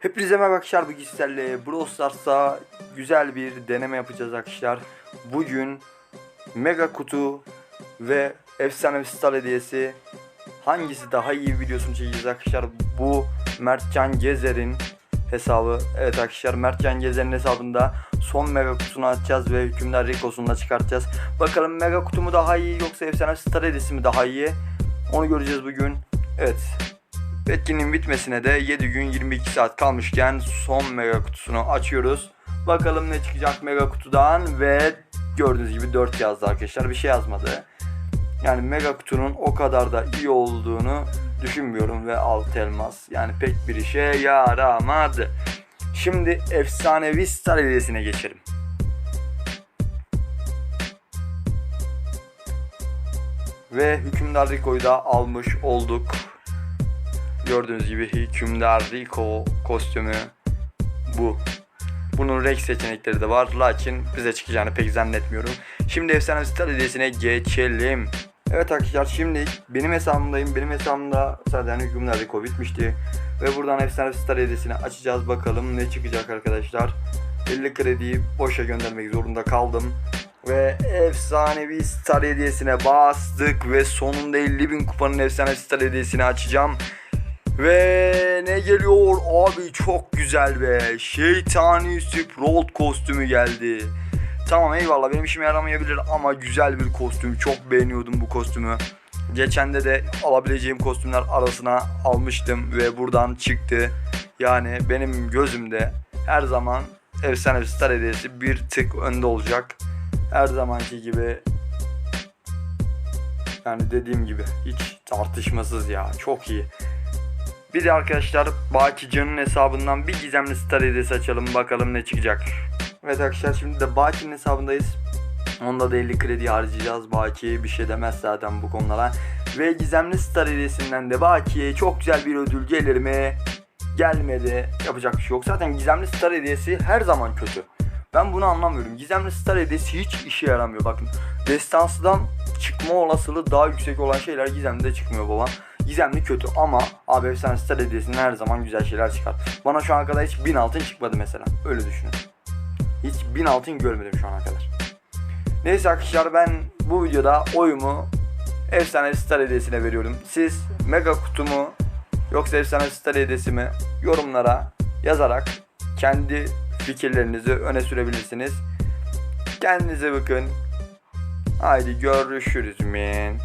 Hepinize merhaba arkadaşlar. Bugün sizlerle Brawl Stars'ta güzel bir deneme yapacağız arkadaşlar. Bugün Mega Kutu ve Efsane Star Hediyesi hangisi daha iyi videosunu çekeceğiz arkadaşlar. Bu Mertcan Gezer'in hesabı. Evet arkadaşlar Mertcan Gezer'in hesabında son Mega Kutusunu açacağız ve Hükümdar Rico'sunu da çıkartacağız. Bakalım Mega Kutu mu daha iyi yoksa Efsane Star Hediyesi mi daha iyi? Onu göreceğiz bugün. Evet Etkinliğin bitmesine de 7 gün 22 saat kalmışken son mega kutusunu açıyoruz. Bakalım ne çıkacak mega kutudan ve gördüğünüz gibi 4 yazdı arkadaşlar bir şey yazmadı. Yani mega kutunun o kadar da iyi olduğunu düşünmüyorum ve alt elmas yani pek bir işe yaramadı. Şimdi efsanevi star hediyesine geçelim. Ve hükümdar Rico'yu da almış olduk. Gördüğünüz gibi hükümdar Rico kostümü bu. Bunun renk seçenekleri de var. Lakin bize çıkacağını pek zannetmiyorum. Şimdi efsane star hediyesine geçelim. Evet arkadaşlar şimdi benim hesabımdayım. Benim hesabımda zaten hükümdar Rico bitmişti. Ve buradan efsane star hediyesini açacağız. Bakalım ne çıkacak arkadaşlar. 50 krediyi boşa göndermek zorunda kaldım. Ve efsanevi star hediyesine bastık ve sonunda 50 bin kupanın efsane star hediyesini açacağım. Ve ne geliyor abi çok güzel be. Şeytani Sprout kostümü geldi. Tamam eyvallah benim işime yaramayabilir ama güzel bir kostüm. Çok beğeniyordum bu kostümü. Geçende de alabileceğim kostümler arasına almıştım ve buradan çıktı. Yani benim gözümde her zaman efsane star hediyesi bir tık önde olacak. Her zamanki gibi yani dediğim gibi hiç tartışmasız ya çok iyi. Bir de arkadaşlar Bakican'ın hesabından bir gizemli star hediyesi açalım bakalım ne çıkacak. Evet arkadaşlar şimdi de Baki'nin hesabındayız. Onda da 50 kredi harcayacağız. Baki bir şey demez zaten bu konulara. Ve gizemli star hediyesinden de Baki'ye çok güzel bir ödül gelir mi? Gelmedi. Yapacak bir şey yok. Zaten gizemli star hediyesi her zaman kötü. Ben bunu anlamıyorum. Gizemli star hediyesi hiç işe yaramıyor. Bakın destansıdan çıkma olasılığı daha yüksek olan şeyler gizemde çıkmıyor baba. Gizemli kötü ama abi efsane star hediyesinden her zaman güzel şeyler çıkar. Bana şu ana kadar hiç 1000 altın çıkmadı mesela. Öyle düşünün. Hiç 1000 altın görmedim şu ana kadar. Neyse arkadaşlar ben bu videoda oyumu efsane star hediyesine veriyorum. Siz mega kutumu yoksa efsane star hediyesi mi yorumlara yazarak kendi fikirlerinizi öne sürebilirsiniz. Kendinize bakın. Haydi görüşürüz men.